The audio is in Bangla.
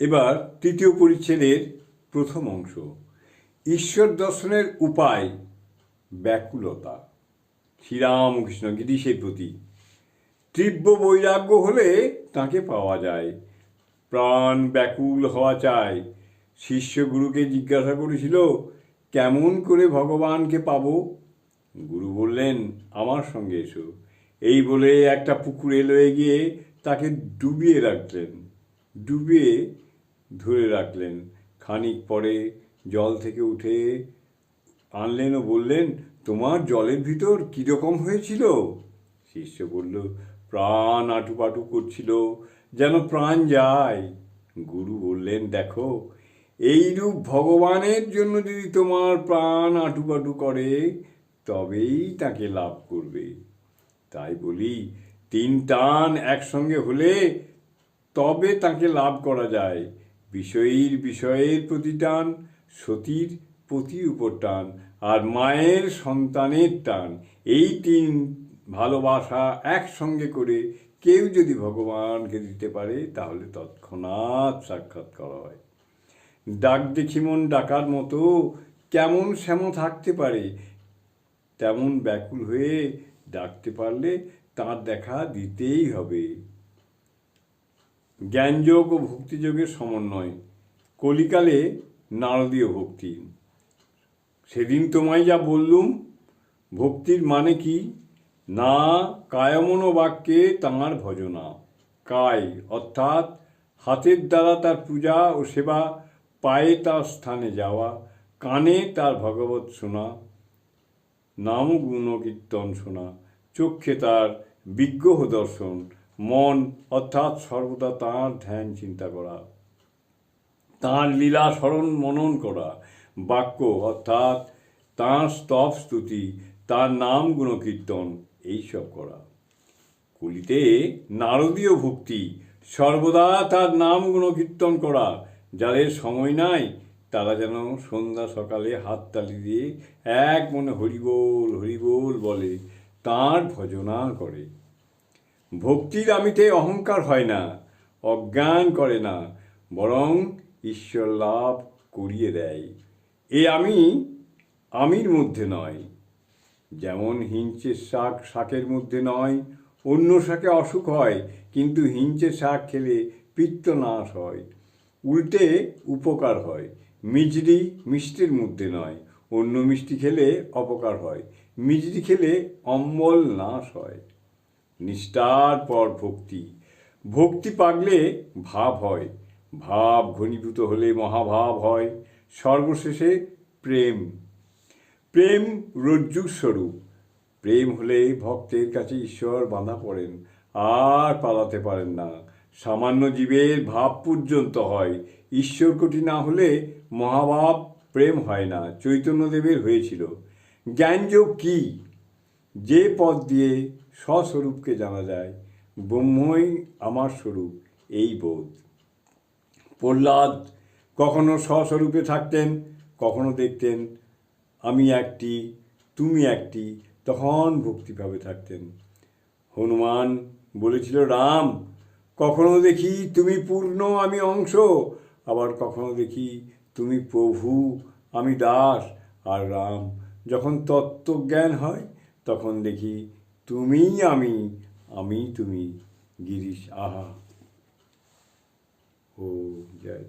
এবার তৃতীয় পরিচ্ছেদের প্রথম অংশ। ঈশ্বর দর্শনের উপায়, ব্যাকুলতা। শ্রীরামকৃষ্ণ গিরিশের প্রতি তীব্র বৈরাগ্য হলে তাকে পাওয়া যায়। প্রাণ ব্যাকুল হওয়া চায় শিষ্য গুরুকে জিজ্ঞাসা করেছিল, কেমন করে ভগবানকে পাব? গুরু বললেন, আমার সঙ্গে এসো। এই বলে একটা পুকুরে লয়ে গিয়ে তাকে ডুবিয়ে রাখলেন। ডুবিয়ে ধরে রাখলেন। খানিক পরে জল থেকে উঠে আনলেন ও বললেন, তোমার জলের ভিতর কীরকম হয়েছিল? শিষ্য বলল, প্রাণ আটুপাটু করছিল, যেন প্রাণ যায়। গুরু বললেন, দেখো, এইরূপ ভগবানের জন্য যদি তোমার প্রাণ আটুপাটু করে, তবেই তাকে লাভ করবে। তাই বলি, তিন টান একসঙ্গে হলে তবে তাকে লাভ করা যায়। বিষয়ীর বিষয়ের প্রতি টান, সতীর পতির উপর টান, আর মায়ের সন্তানের টান। এই তিন ভালোবাসা একসঙ্গে করে কেউ যদি ভগবানকে দিতে পারে, তাহলে তৎক্ষণাৎ সাক্ষাৎ করা হয়। ডাক দেখি মন ডাকার মতো, কেমন শ্যাম থাকতে পারে? তেমন ব্যাকুল হয়ে ডাকতে পারলে তার দেখা দিতেই হবে। জ্ঞানযোগ ও ভক্তিযোগের সমন্বয়। কলিকালে নারদীয় ভক্তি। সেদিন তোমায় যা বললুম, ভক্তির মানে কি? না, কায়মন বাক্যে তাঁর ভজনা। কায়, অর্থাৎ হাতের দ্বারা তার পূজা ও সেবা, পায়ে তার স্থানে যাওয়া, কানে তার ভগবত শোনা। নাম গুণ কীর্তন শোনা, চক্ষে তার বিগ্রহ দর্শন মন অর্থাৎ সর্বদা তাঁর ধ্যান চিন্তা করা, তাঁর লীলা স্মরণ মনন করা, বাক্য অর্থাৎ তাঁর স্তব স্তুতি, তার নাম গুণকীর্তন, এইসব করা। কলিতে নারদীয় ভক্তি, সর্বদা তার নাম গুণকীর্তন করা, যাদের সময় নাই, তারা যেন সন্ধ্যা সকালে হাততালি দিয়ে এক মনে হরিবোল হরিবোল বলে তাঁর ভজনা করে। ভক্তির আমিতে অহংকার হয় না, অজ্ঞান করে না, বরং ঈশ্বর লাভ করিয়ে দেয়। এ আমি আমির মধ্যে নয়, যেমন হিঞ্চের শাক শাকের মধ্যে নয়, অন্য শাকে অসুখ হয়, কিন্তু হিঞ্চের শাক খেলে পিত্ত নাশ হয়। উল্টে উপকার হয় মিজরি মিষ্টির মধ্যে নয়, অন্য মিষ্টি খেলে অপকার হয় মিজরি খেলে অম্বল নাশ হয়। নিষ্ঠার পর ভক্তি। ভক্তি পাগলে ভাব হয়। ভাব ঘনীভূত হলে মহাভাব হয়। সর্বশেষে প্রেম। প্রেম রজ্জুর স্বরূপ। প্রেম হলে ভক্তের কাছে ঈশ্বর বাঁধা পড়েন। আর পালাতে পারেন না। সামান্য জীবের ভাব পর্যন্ত হয়। ঈশ্বর কোটি না হলে মহাভাব প্রেম হয় না। চৈতন্যদেবের হয়েছিল। জ্ঞানযোগ কি? যে পথ দিয়ে স্বস্বরূপকে জানা যায়, ব্রহ্মই আমার স্বরূপ, এই বোধ। প্রহ্লাদ কখনো স্বস্বরূপে থাকতেন, কখনো দেখতেন, আমি একটি, তুমি একটি, তখন ভক্তিভাবে থাকতেন। হনুমান বলেছিল, রাম, কখনো দেখি তুমি পূর্ণ, আমি অংশ, আবার কখনো দেখি তুমি প্রভু, আমি দাস। আর রাম যখন তত্ত্বজ্ঞান হয়, তখন দেখি তুমি আমি আমি তুমি গিরিশ আহা। ও জয়।